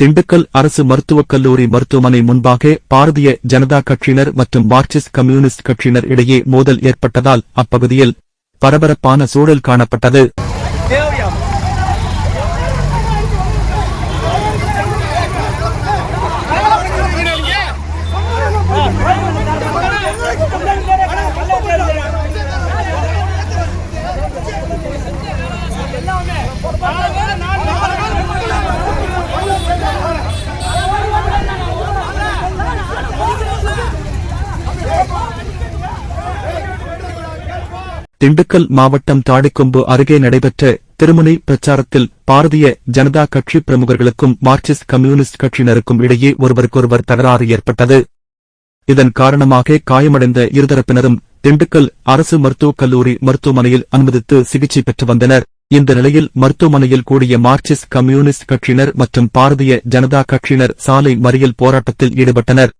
திண்டுக்கல் அரசு மருத்துவக் கல்லூரி மருத்துவமனை முன்பாக பாரதிய ஜனதா கட்சியினர் மற்றும் மார்க்சிஸ்ட் கம்யூனிஸ்ட் கட்சியினர் இடையே மோதல் ஏற்பட்டதால் அப்பகுதியில் பரபரப்பான சூழல் காணப்பட்டது. திண்டுக்கல் மாவட்டம் தாடிக்கொம்பு அருகே நடைபெற்ற திருமுனை பிரச்சாரத்தில் பாரதிய ஜனதா கட்சி பிரமுகர்களுக்கும் மார்க்சிஸ்ட் கம்யூனிஸ்ட் கட்சியினருக்கும் இடையே ஒருவருக்கொருவர் தகராறு ஏற்பட்டது. இதன் காரணமாக காயமடைந்த இருதரப்பினரும் திண்டுக்கல் அரசு மருத்துவக் கல்லூரி மருத்துவமனையில் அனுமதித்து சிகிச்சை பெற்று வந்தனர். இந்த நிலையில் மருத்துவமனையில் கூடிய மார்க்சிஸ்ட் கம்யூனிஸ்ட் கட்சியினர் மற்றும் பாரதிய ஜனதா கட்சியினர் சாலை மறியல் போராட்டத்தில் ஈடுபட்டனர்.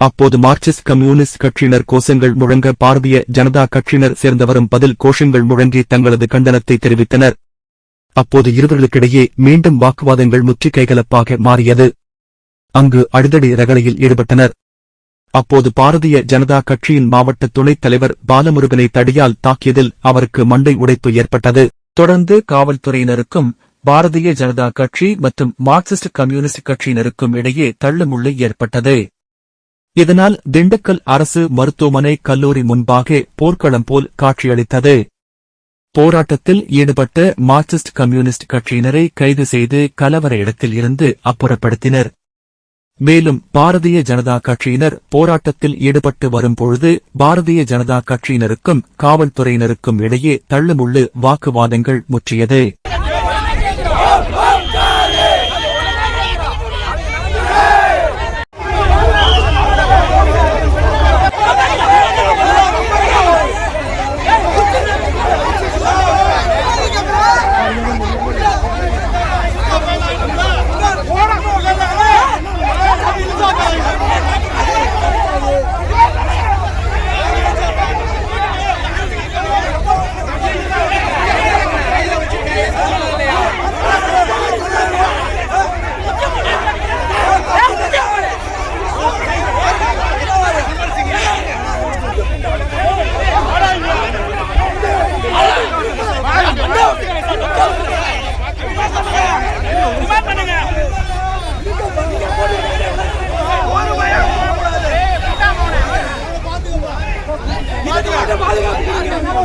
அப்போது மார்க்சிஸ்ட் கம்யூனிஸ்ட் கட்சியினர் கோஷங்கள் முழங்க பாரதிய ஜனதா கட்சியினர் சேர்ந்தவரும் பதில் கோஷங்கள் முழங்கி தங்களது கண்டனத்தை தெரிவித்தனர். அப்போது இருவர்களுக்கிடையே மீண்டும் வாக்குவாதங்கள் முற்றுகைகலப்பாக மாறியது. அங்கு அடிதடி ரகளையில் ஈடுபட்டனர். அப்போது பாரதிய ஜனதா கட்சியின் மாவட்ட துணைத் தலைவர் பாலமுருகனை தடியால் தாக்கியதில் அவருக்கு மண்டை உடைப்பு ஏற்பட்டது. தொடர்ந்து காவல்துறையினருக்கும் பாரதிய ஜனதா கட்சி மற்றும் மார்க்சிஸ்ட் கம்யூனிஸ்ட் கட்சியினருக்கும் இடையே தள்ளுமுள்ளு ஏற்பட்டது. இதனால் திண்டுக்கல் அரசு மருத்துவமனை கல்லூரி முன்பாக போர்க்களம் போல் காட்சியளித்தது. போராட்டத்தில் ஈடுபட்ட மார்க்சிஸ்ட் கம்யூனிஸ்ட் கட்சியினரை கைது செய்து கலவர இடத்தில் இருந்து அப்புறப்படுத்தினர். மேலும் பாரதிய ஜனதா கட்சியினர் போராட்டத்தில் ஈடுபட்டு வரும்பொழுது பாரதிய ஜனதா கட்சியினருக்கும் காவல்துறையினருக்கும் இடையே தள்ளுமுள்ளு வாக்குவாதங்கள் முற்றியது.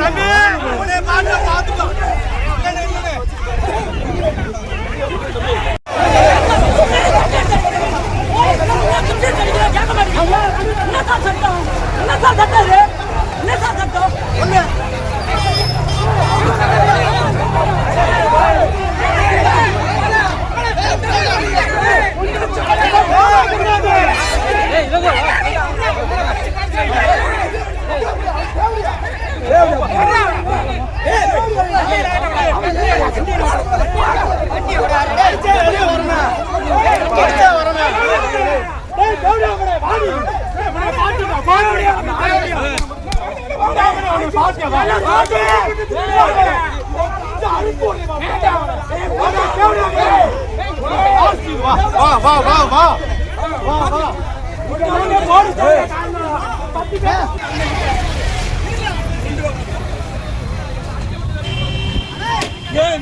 என்னதான் வா வா வா வா வா வா Yeah, yeah.